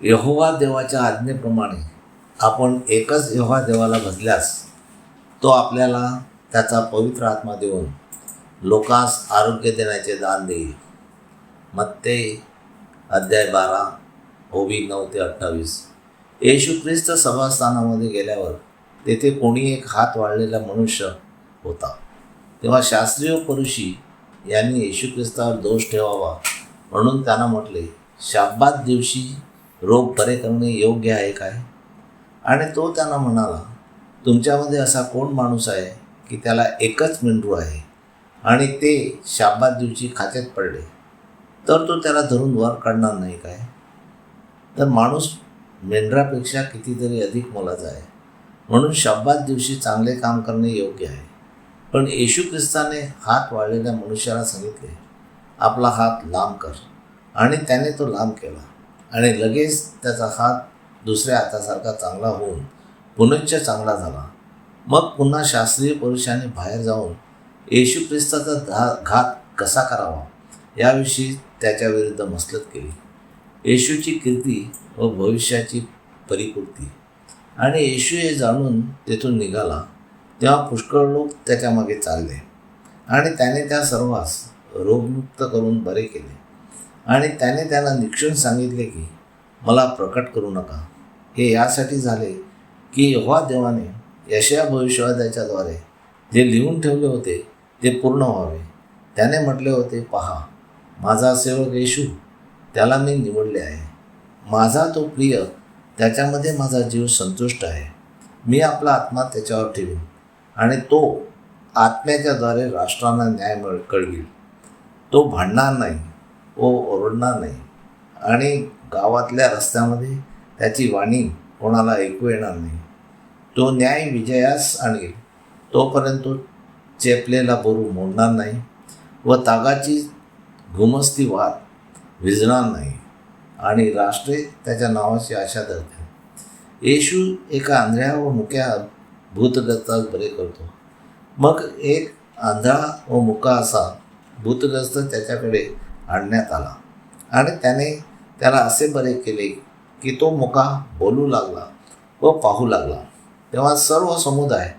यहोवा देवाच्या आज्ञेप्रमाणे आपण एकच यहोवा देवाला भजल्यास तो आपल्याला त्याचा पवित्र आत्मा देऊन लोकांस आरोग्य देण्याचे दान देईल. मत्ते अध्याय बारा ओबी नऊ ते अठ्ठावीस. येशू ख्रिस्त सभास्थानामध्ये गेल्यावर तेथे कोणी एक हात वाढलेला मनुष्य होता. तेव्हा शास्त्रीय पुरुषी यांनी येशू ख्रिस्तावर दोष ठेवावा म्हणून त्यांना म्हटले शाब्बात दिवशी रोग बरे करणे योग्य आहे काय? आणि तो त्यांना म्हणाला तुमच्यामध्ये असा कोण माणूस आहे की त्याला एकच मेंढरू आहे आणि ते शाबात दिवशी खात्यात पडले? तर तो त्याला धरून वर काढणार नाही काय? तर माणूस मेंढरापेक्षा कितीतरी अधिक मोलाचा आहे. म्हणून शाब्बात दिवशी चांगले काम करणे योग्य आहे. पण येशू ख्रिस्ताने हात वाळलेल्या मनुष्याला सांगितले आपला हात लांब कर. आणि त्याने तो लांब केला. आणि लगेच त्याचा हात दुसऱ्या हातासारखा चांगला होऊन पुनश्च चांगला झाला. मग पुन्हा शास्त्रीय पुरुषांनी बाहेर जाऊन येशू ख्रिस्ताचा धा घात कसा करावा याविषयी त्याच्या विरुद्ध मसलत केली. येशूची कीर्ती व भविष्याची परिपूर्ती. आणि येशू हे जाणून तेथून निघाला तेव्हा पुष्कळ लोक त्याच्यामागे चालले. आणि त्याने त्या सर्वांस रोगमुक्त करून बरे केले. आणि त्याने त्यांना निक्षून सांगितले की मला प्रकट करू नका. हे यासाठी झाले की यहोवा देवाने यशया भविष्यवाद्याच्याद्वारे जे लिहून ठेवले होते ते पूर्ण व्हावे. त्याने म्हटले होते पहा माझा सेवक येशू त्याला मी निवडले आहे. माझा तो प्रिय त्याच्यामध्ये माझा जीव संतुष्ट आहे. मी आपला आत्मा त्याच्यावर ठेवीन आणि तो आत्म्याच्याद्वारे राष्ट्रांना न्याय मिळ कळवील. तो भांडणार नाही. व ओरडणार नाही. आणि गावातल्या रस्त्यामध्ये त्याची वाणी कोणाला ऐकू येणार नाही. तो न्याय विजयास आणेल. तोपर्यंत तो चेपलेला बोरू मोडणार नाही व तागाची घुमस्ती वाद विजणार नाही. आणि राष्ट्रे त्याच्या नावाची आशा धरते येशू एका आंधळ्या व मुक्या भूतग्रस्तास बरे करतो. मग एक आंधळा व मुका असा भूतग्रस्त त्याच्याकडे आणण्यात आला. आणि त्याने त्याला असे बरे केले की तो मुका बोलू लागला व पाहू लागला. तेव्हा सर्व समुदाय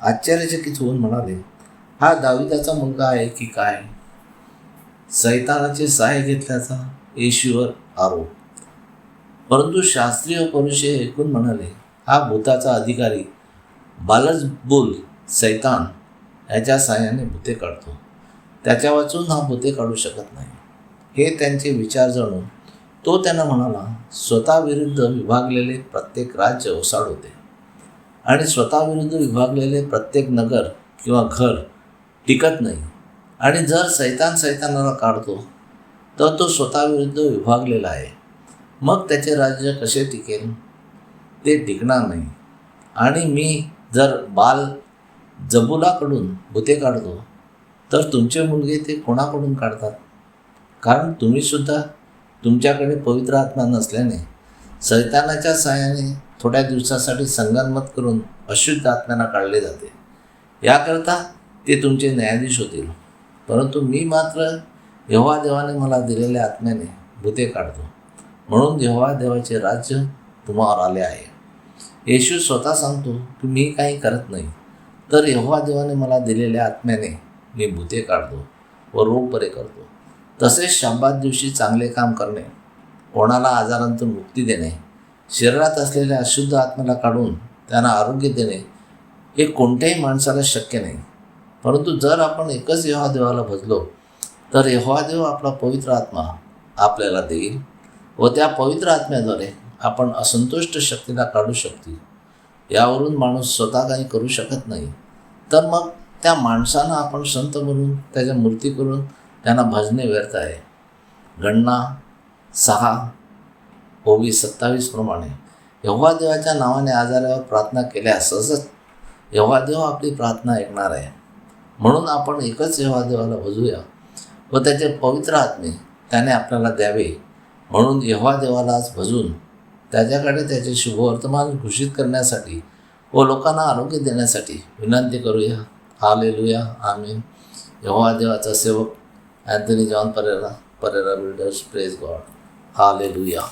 आश्चर्यचकित होऊन म्हणाले हा दाविदाचा मुलगा आहे की काय? सैतानाचे सहाय्य घेतल्याचा येशूवर आरोप. परंतु शास्त्रीय पुरुषे ऐकून म्हणाले हा भूताचा अधिकारी बालजबुल सैतान याच्या सहाय्याने भूते काढतो. त्याच्या वाचून हा भूते काढू शकत नाही. हे त्यांचे विचार जाणून तो त्यांना म्हणाला स्वतःविरुद्ध विभागलेले प्रत्येक राज्य ओसाड होते आणि स्वतःविरुद्ध विभागलेले प्रत्येक नगर किंवा घर टिकत नाही. आणि जर सैतान सैतानाला काढतो तर तो स्वतःविरुद्ध विभागलेला आहे. मग त्याचे राज्य कसे टिकेल? ते टिकणार नाही. आणि मी जर बाल जबुलाकडून भूते काढतो तर तुमचे मुलगे ते कोणाकडून काढतात? कारण तुम्हीसुद्धा तुमच्याकडे पवित्र आत्मा नसल्याने सैतानाच्या सहाय्याने थोड्या दिवसासाठी संगनमत करून अशुद्ध आत्म्यांना काढले जाते. याकरता ते तुमचे न्यायाधीश होतील. परंतु मी मात्र यहोवा देवाने मला दिलेल्या आत्म्याने भूते काढतो. म्हणून यहोवा देवाचे राज्य तुम्हावर आले आहे. येशू स्वतः सांगतो की मी काही करत नाही तर यहोवा देवाने मला दिलेल्या आत्म्याने मी भूते काढतो व रोग बरे करतो. तसेच शंभात दिवशी चांगले काम करणे कोणाला आजारांतून मुक्ती देणे शरीरात असलेल्या अशुद्ध आत्म्याला काढून त्यांना आरोग्य देणे हे कोणत्याही माणसाला शक्य नाही. परंतु जर आपण एकच यहोवा देवाला भजलो तर यहोवा देव आपला पवित्र आत्मा आपल्याला देईल व त्या पवित्र आत्म्याद्वारे आपण असंतुष्ट शक्तीला काढू शकतो यावरून माणूस स्वतः काही करू शकत नाही. तर मग त्या माणसानं आपण संत म्हणून त्याच्या मूर्ती करून त्यांना भजणे व्यर्थ आहे. गणना सहा ओवीस सत्तावीस प्रमाणे. यव्हा देवाच्या नावाने आजारावर प्रार्थना केल्यास सहजच यव्हा देव आपली प्रार्थना ऐकणार आहे. म्हणून आपण एकच यव्हा देवाला भजूया व त्याचे पवित्र आत्मे त्याने आपल्याला द्यावे. म्हणून यव्हा देवाला आज भजून त्याच्याकडे त्याचे शुभवर्तमान घोषित करण्यासाठी व लोकांना आरोग्य देण्यासाठी विनंती करूया. हालेलुया. आम्ही यहोवा देवाचा सेवक Anthony John Pereira Pereira builders praise God hallelujah